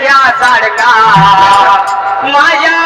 घ्या साडका माया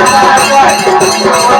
I'm sorry.